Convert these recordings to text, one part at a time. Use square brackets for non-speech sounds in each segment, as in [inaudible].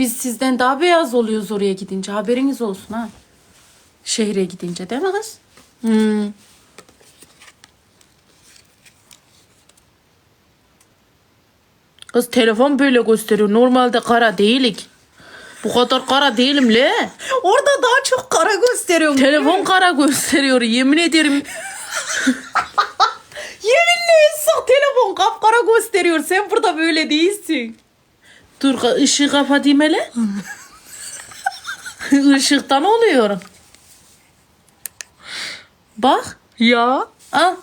Biz sizden daha beyaz oluyoruz oraya gidince. Haberiniz olsun ha. Şehre gidince değil mi kız? Hmm. Kız telefon böyle gösteriyor. Normalde kara değilik. Bu kadar kara değilim le. Orada daha çok kara gösteriyorum. Telefon kara gösteriyor yemin ederim. [laughs] Yeminle sak telefon kapkara gösteriyor. Sen burada böyle değilsin. Dur ışığı kapatayım hele. [laughs] Işıktan oluyor. Bak. Ya. Al.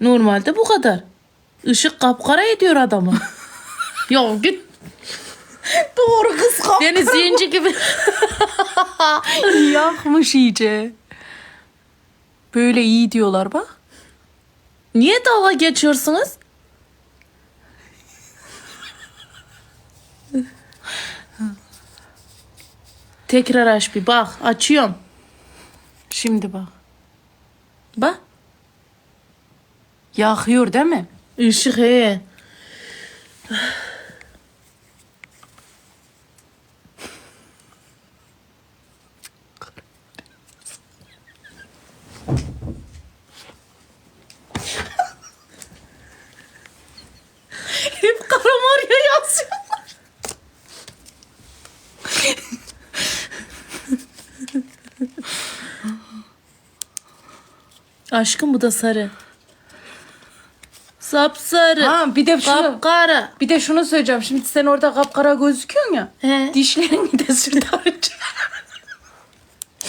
Normalde bu kadar. Işık kapkara ediyor adamı. [laughs] ya git Doğru kız kap. beni zenci gibi. [laughs] Yakmış iyice. Böyle iyi diyorlar bak. Niye dalga geçiyorsunuz? Tekrar aç bir bak. Açıyorum. Şimdi bak. Bak. Yakıyor değil mi? Işık he. Aşkım bu da sarı. Sapsarı. Ha bir de şunu, Kapkara. bir de şunu söyleyeceğim. Şimdi sen orada kapkara gözüküyorsun ya. He. Dişlerini de sürtarınca.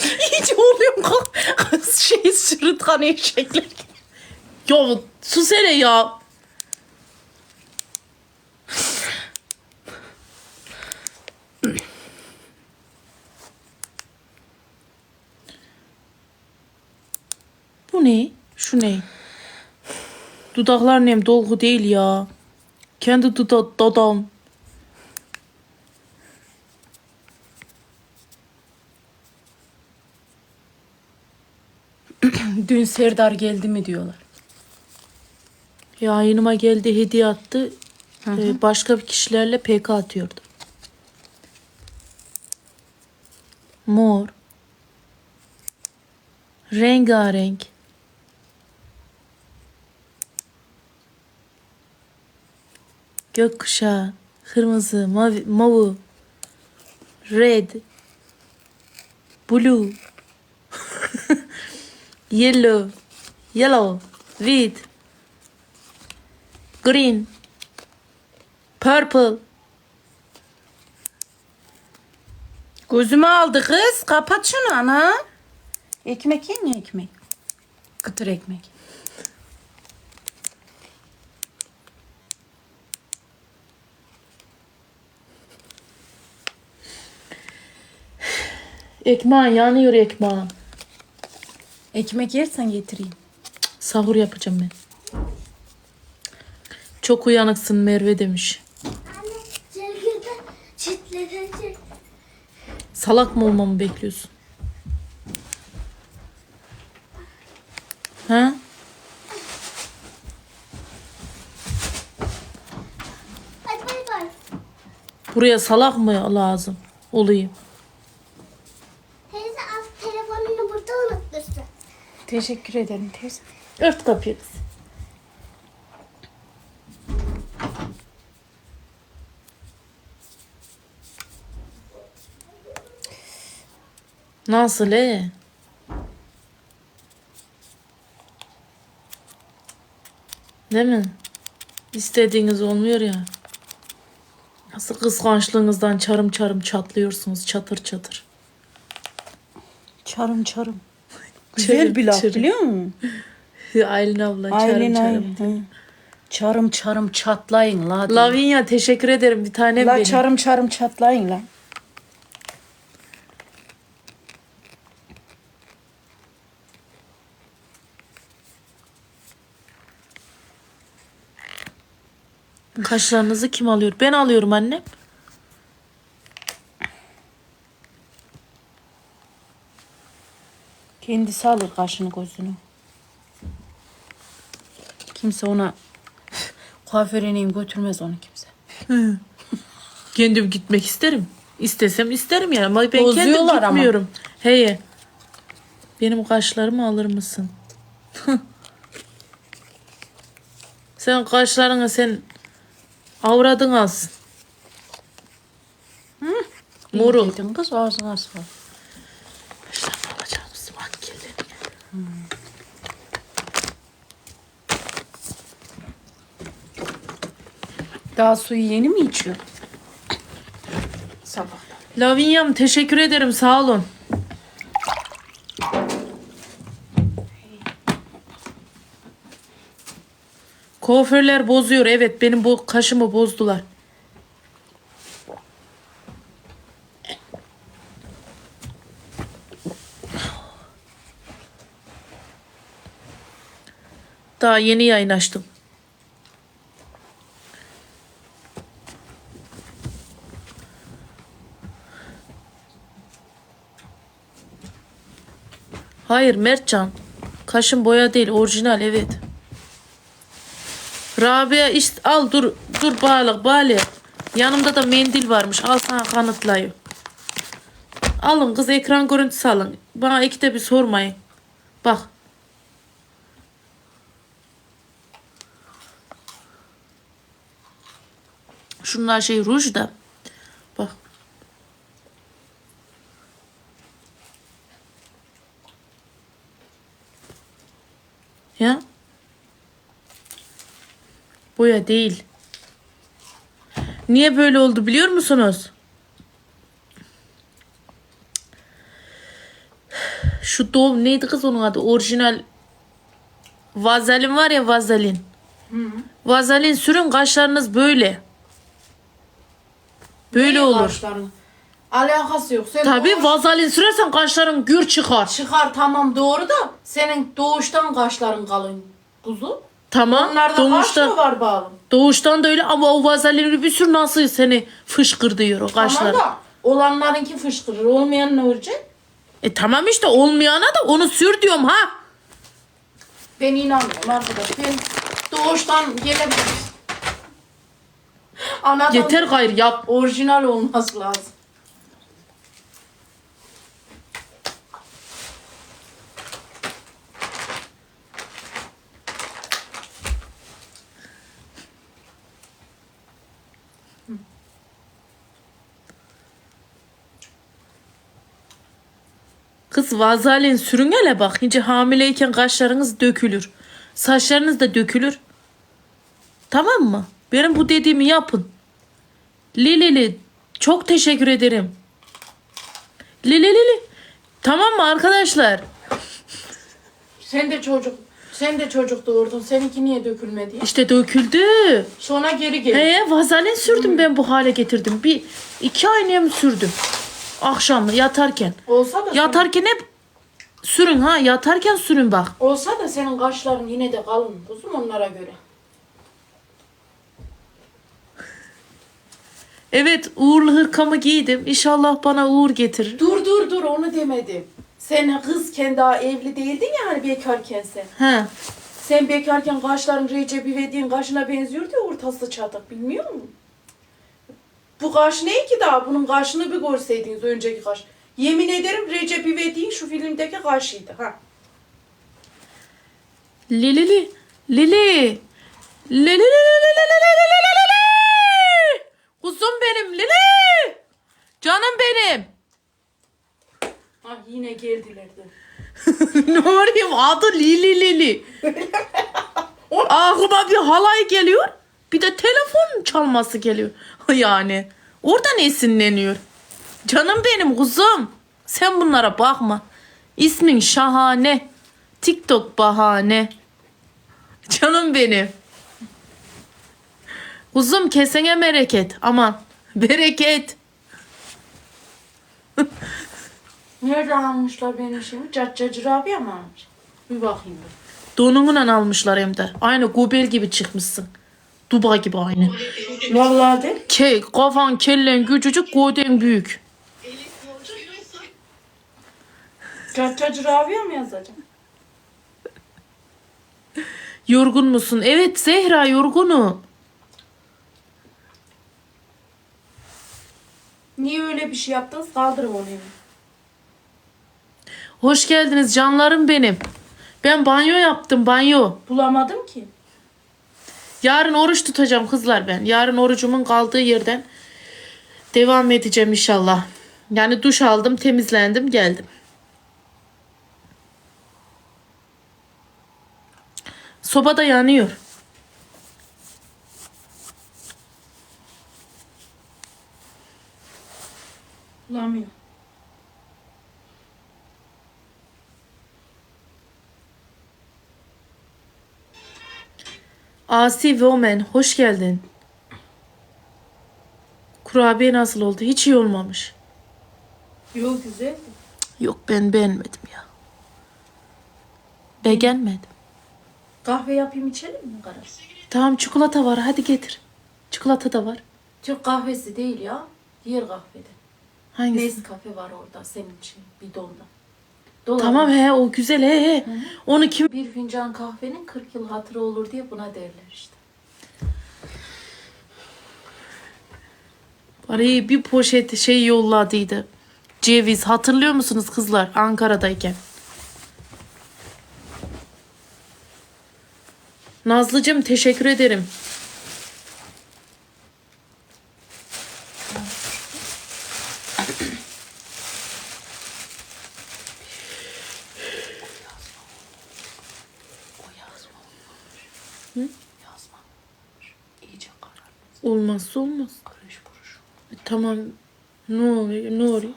[laughs] İyice oluyorum kız şey sırıtkan eşekler. Ya sus hele ya. Bu ne? Şu ne? Dudaklar nem dolgu değil ya. Kendi duda dodam. [clears throat] Dün Serdar geldi mi diyorlar. Yayınıma geldi hediye attı. Ee, başka bir kişilerle PK atıyordu. Mor. Rengarenk. Gökkuşağı. Kırmızı. Mavi, mavi. Red. Blue. [laughs] Yellow. Yellow. Red. Green. Purple. Gözümü aldı kız. Kapat şunu ana. Ekmek yiyin ya ekmek. Kıtır ekmek. Ekmeğin yanıyor ekmeğin. Ekmek yersen getireyim. Sahur yapacağım ben. Çok uyanıksın Merve demiş. Anne çekirde çitlenecek. Salak mı olmamı bekliyorsun? Ha? Buraya salak mı lazım? Olayım. Teyze az telefonunu burada unutmuşsun. Teşekkür ederim teyze. Ört kapıyı. Nasıl e? Değil mi? İstediğiniz olmuyor ya. Nasıl kıskançlığınızdan çarım çarım çatlıyorsunuz çatır çatır. Çarım çarım. Çarım, Güzel bir laf çarım. biliyor musun? [laughs] Aylin abla çarım Aylin çarım. Aylin. Çarım çarım çatlayın la. diyor. Lavinia teşekkür ederim bir tanem La benim. çarım çarım çatlayın la. Kaşlarınızı kim alıyor? Ben alıyorum annem. Kendisi alır kaşını gözünü. Kimse ona kuaföre ineyim götürmez onu kimse. Kendim gitmek isterim. İstesem isterim yani ama ben kendim Bozuyorlar ama. gitmiyorum. Heye. Benim kaşlarımı alır mısın? sen kaşlarını sen avradın alsın. Morul. Dedin kız ağzına sağ. Kaşlarını alacağımız vakit geldi. Daha suyu yeni mi içiyor? Sabahtan. Lavinyam teşekkür ederim sağ olun. Kuaförler bozuyor evet benim bu kaşımı bozdular. Daha yeni yayın açtım. Hayır Mertcan. Kaşın boya değil orijinal evet. Rabia işte al dur dur bağla bağla. Yanımda da mendil varmış al sana kanıtlayayım. Alın kız ekran görüntüsü alın. Bana ikide bir sormayın. Bak. Şunlar şey ruj da. Ya. Boya değil. Niye böyle oldu biliyor musunuz? Şu doğum neydi kız onun adı? Orijinal vazelin var ya vazelin. Vazelin sürün kaşlarınız böyle. Böyle olur. Kaşların. Alakası yok. Sen Tabii doğuş- vazelin sürersen kaşların gür çıkar. çıkar tamam doğru da senin doğuştan kaşların kalın kuzu. Tamam. Onlarda kaş mı Doğuştan, var bağlı? doğuştan da öyle ama o vazelini bir sür nasıl seni fışkır diyor o kaşlar. Tamam da olanlarınki fışkırır. Olmayan ne olacak? E tamam işte olmayana da onu sür diyorum ha. Ben inanmıyorum arkadaş. Ben doğuştan gelebilir. Anadan Yeter gayrı yap. orijinal olması lazım. Kız vazalin sürün hele bak. Hince hamileyken kaşlarınız dökülür. Saçlarınız da dökülür. Tamam mı? Benim bu dediğimi yapın. Lilili çok teşekkür ederim. Lili Lili. Tamam mı arkadaşlar? Sen de çocuk sen de çocuk doğurdun. Seninki niye dökülmedi ya? İşte döküldü. Sonra geri gel. He vazalin sürdüm ben bu hale getirdim. Bir iki aynaya mı sürdüm? Akşam yatarken. Olsa da Yatarken hep sürün ha. Yatarken sürün bak. olsa da senin kaşların yine de kalın kuzum onlara göre. Evet uğurlu hırkamı giydim. İnşallah bana uğur getirir. Dur dur dur onu demedim. Sen kızken daha evli değildin ya hani bekarken sen. He. Sen bekarken kaşların Recep İvedik'in kaşına benziyordu ya ortası çatak bilmiyor musun? Bu kaş ne ki daha? Bunun kaşını bir görseydiniz önceki kaş. Yemin ederim Recep İvedik'in şu filmdeki kaşıydı. Ha. Lili Lili. Lili. Lili Lili Lili Lili Lili Lili. Kuzum benim Lili. Canım benim. Ha yine geldiler de. [laughs] ne arayayım adı Lili Lili. [laughs] Aklıma bir halay geliyor. Bir de telefon çalması geliyor. [laughs] Yani oradan esinleniyor. Canım benim kuzum. Sen bunlara bakma. İsmin şahane. TikTok bahane. [laughs] Canım benim. Kuzum kesene bereket. Aman [laughs] bereket. Nereden almışlar benim şimdi? Caccacı Rabia mı almış? Bir bakayım ben. Donunla almışlar hem de. Aynı gobel gibi çıkmışsın. Duba gibi aynı. Vallahi de. Ke, kafan kellen küçücük goden büyük. Caccacı Rabia mı yazacağım? Yorgun musun? Evet Zehra yorgunum. Niye öyle bir şey yaptınız? Kaldırın onu hemen. Hoş geldiniz canlarım benim. Ben banyo yaptım banyo. Bulamadım ki. Yarın oruç tutacağım kızlar ben. Yarın orucumun kaldığı yerden devam edeceğim inşallah. Yani duş aldım, temizlendim, geldim. Soba da yanıyor. Bulamıyorum. Asi Woman, hoş geldin. Kurabiye nasıl oldu? Hiç iyi olmamış. Yok güzel. Yok ben beğenmedim ya. Beğenmedim. Kahve yapayım içelim mi Karar? Tamam çikolata var hadi getir. Çikolata da var. Türk kahvesi değil ya. Diğer kahvede. Hangisi? Nescafe var orada senin için bidonda. Dolabın- Tamam he o güzel he he. Onu kim? Bir fincan kahvenin 40 yıl hatırı olur diye buna derler işte. Arayı bir poşet şey yolladıydı. Ceviz hatırlıyor musunuz kızlar Ankara'dayken? Nazlıcığım teşekkür ederim. O yazma Hı? Yazma. İyice karar. Olmazsa olmaz. Karış buruş. E, Tamam. Ne oluyor? Ne oluyor?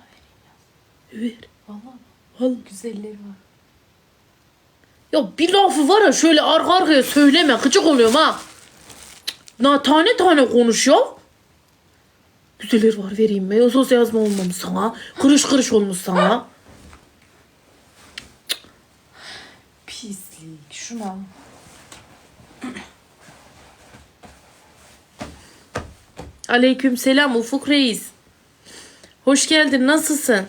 Ver. Valla Al. güzelleri var. Ya bir lafı var ya şöyle arka arkaya söyleme. Gıcık oluyorum ha. Na tane tane konuş ya. Güzeller var vereyim mi? Sos yazma olmamış sana. Kırış kırış olmuş sana. Pislik. Şunu Aleyküm selam Ufuk Reis. Hoş geldin nasılsın?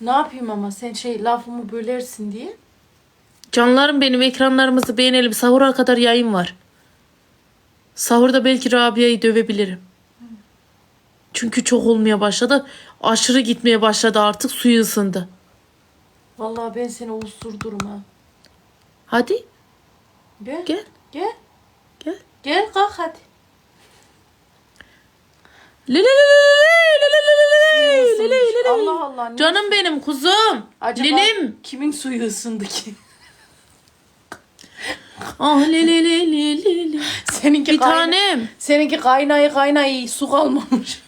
Ne yapayım ama sen şey lafımı bölersin diye. Canlarım benim ekranlarımızı beğenelim. Sahura kadar yayın var. Sahurda belki Rabia'yı dövebilirim. Çünkü çok olmaya başladı. Aşırı gitmeye başladı artık suyu ısındı. Vallahi ben seni usurdurum ha. Hadi Gel. Gel. Gel. Gel. Gel kalk hadi. Lili lili lili lili lili Allah Allah. Ne? Canım benim kuzum. Acaba Lilim. kimin suyu ısındı ki? ah lili lili lili. Seninki Bir tanem. Seninki kaynayı kaynayı su kalmamış.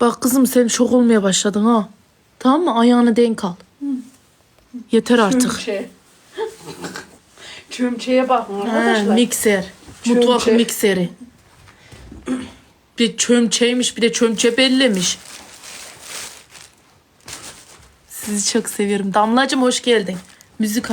Bak kızım sen şok olmaya başladın ha. Tamam mı? Ayağını denk al. Yeter artık. Çömçe. Çömçeye bakın Ha, arkadaşlar. mikser. Çömçe. Mutfak mikseri. Bir çömçeymiş bir de çömçe bellemiş. Sizi çok seviyorum. Damlacığım hoş geldin. Müzik aç.